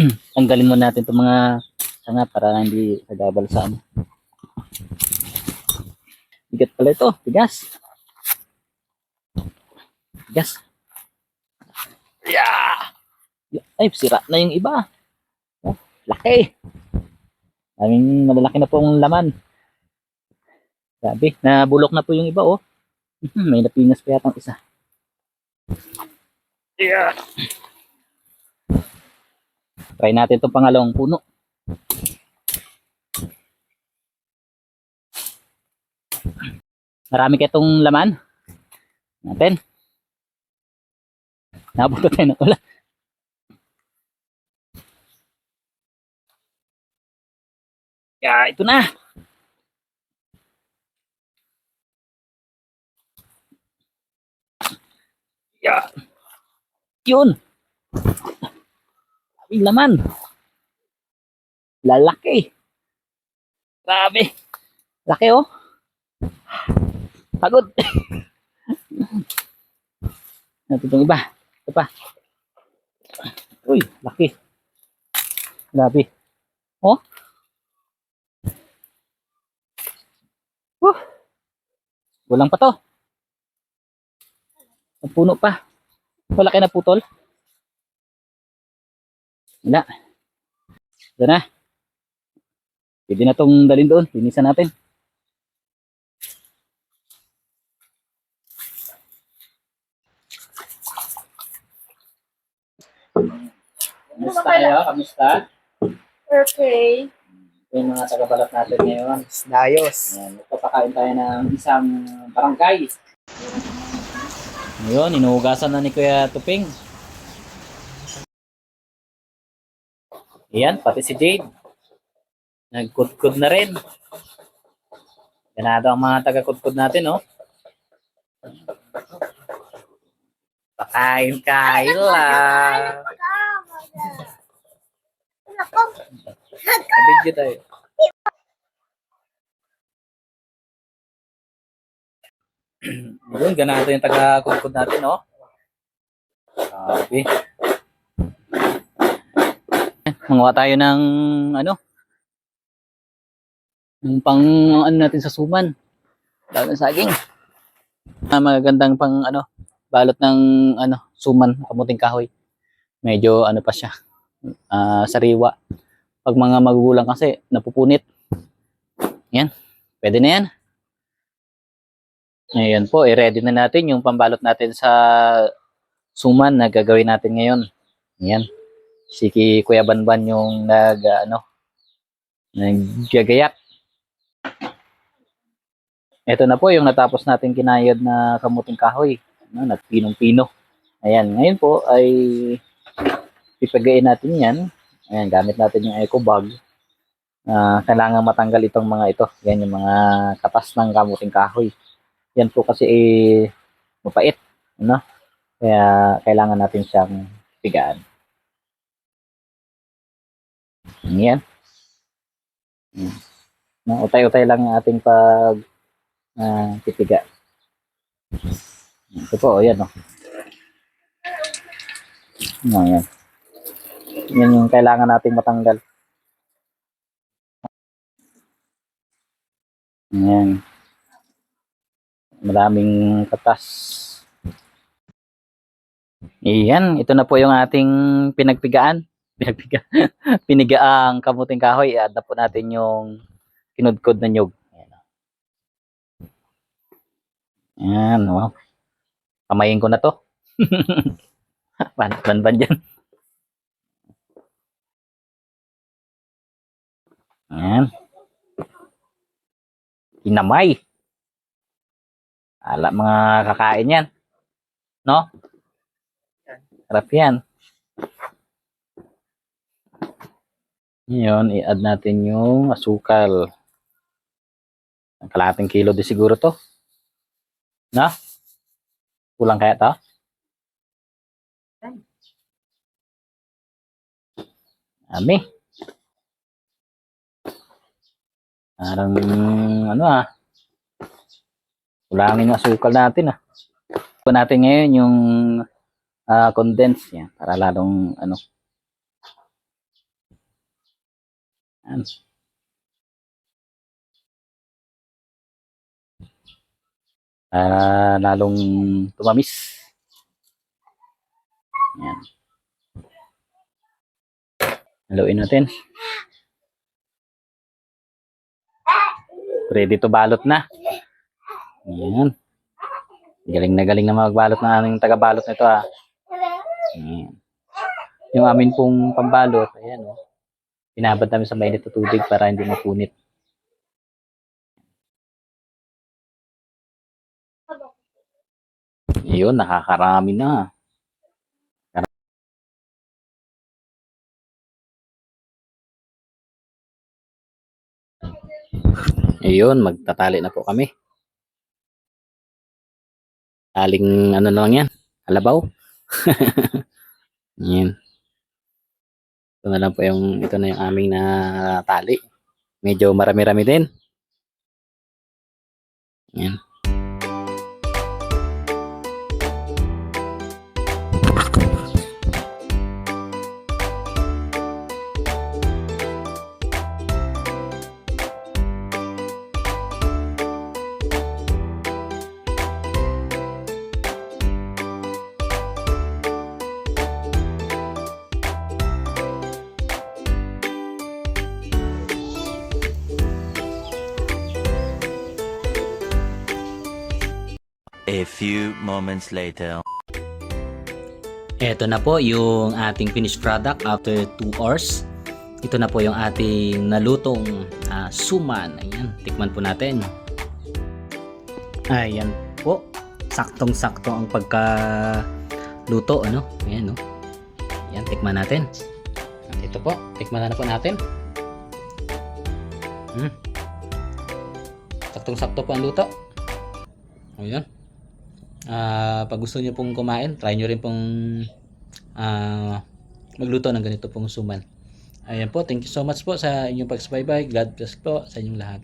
tanggalin mo natin itong mga sanga para hindi nagabal sa ano. Bigat pala ito, tigas. Tigas. Yeah! Ay, sira na yung iba. Oh, laki. Daming malalaki na pong laman. Grabe, nabulok na po yung iba oh. May napingas pa yatang isa. Yeah. Try natin itong pangalawang puno. Marami kaya itong laman. Natin. Nabuto tayo ng ulan. Ya, ito na. Ya. Yun. Ang laman. Lalaki. Grabe. Laki oh. Pagod. Natin itong iba. Ito pa. Uy, laki. Grabe. Oh. Woo. Walang pa to. Ang puno pa. Malaki na putol. Wala. Ito na. Pwede na itong dalhin doon. Linisan natin. Kamusta kayo? Kamusta? Okay. Ito yung mga tagabalat natin ngayon. Dayos. Magpapakain tayo ng isang barangay. Ngayon, inuhugasan na ni Kuya Tuping. Ayan, pati si Jade. Nagkudkud na rin. Ganado ang mga taga-kudkud natin, no? Pakain-kain lang. Kabidyo tayo. Yun, ganado yung taga-kudkud natin, no? Sabi. Mangawa tayo ng, ano, yung pang, ano natin sa suman. Lalo ng saging. Ah, magagandang pang, ano, balot ng, ano, suman, kamuting kahoy. Medyo, ano pa siya, ah, sariwa. Pag mga magugulang kasi, napupunit. Yan, pwede na yan. Ngayon po, i-ready na natin yung pambalot natin sa suman na gagawin natin ngayon. Yan. Si Kuya Banban yung nag, ah, ano, naggagayak. Ito na po yung natapos natin kinayod na kamuting kahoy. No, nagpinong-pino. Ayan, ngayon po ay pipagayin natin yan. Ayan, gamit natin yung eco bag. Ah, kailangan matanggal itong mga ito. Yan yung mga katas ng kamuting kahoy. Yan po kasi eh, mapait. Ano? Kaya kailangan natin siyang pigaan. Yan. Mm. No, utay-utay lang yung ating pag ah, pipiga. Ito po, oh, yan o. No, yan. Yung kailangan nating matanggal. Yan. Maraming katas. Iyan, ito na po yung ating pinagpigaan. Pinagpiga. Pinigaang kamuting kahoy. I-add na po natin yung kinudkod na nyug. Ayan. Wow. Kamayin ko na to. ban, ban, ban dyan. Ayan. Kinamay. Ala mga kakain yan. No? Sarap yan. Ngayon, i-add natin yung asukal. Ang kalahating kilo di siguro to. Na? Kulang kaya to? Ami. Parang ano ah. Kulangin yung asukal natin ah. Ito natin ngayon yung ah, condense niya para lalong ano Yan. Para lalong tumamis. Yan. Haluin natin. Ready to balot na. Yan. Galing na galing na magbalot ng aming taga-balot nito ah. Yan. Yung amin pong pambalot, ayan oh. Pinabad namin sa mainit na tubig para hindi mapunit. Ayun, nakakarami na. Ayun, magtatali na po kami. Taling ano na lang yan, alabaw. yan. Ito na lang po yung, ito na yung aming na tali. Medyo marami-rami din. Yan. A few moments later. Ito na po yung ating finished product after 2 hours. Ito na po yung ating nalutong ah, suman. Ayan, tikman po natin. Ayan po. Saktong-sakto ang pagka-luto, ano? Ayan, no? Ayan, tikman natin. At ito po, tikman na po natin. Hmm. Saktong-sakto po ang luto. Ayan. Ah, pag gusto niyo pong kumain, try niyo rin pong ah, magluto ng ganito pong suman. Ayan po, thank you so much po sa inyong pagsubaybay. God bless po sa inyong lahat.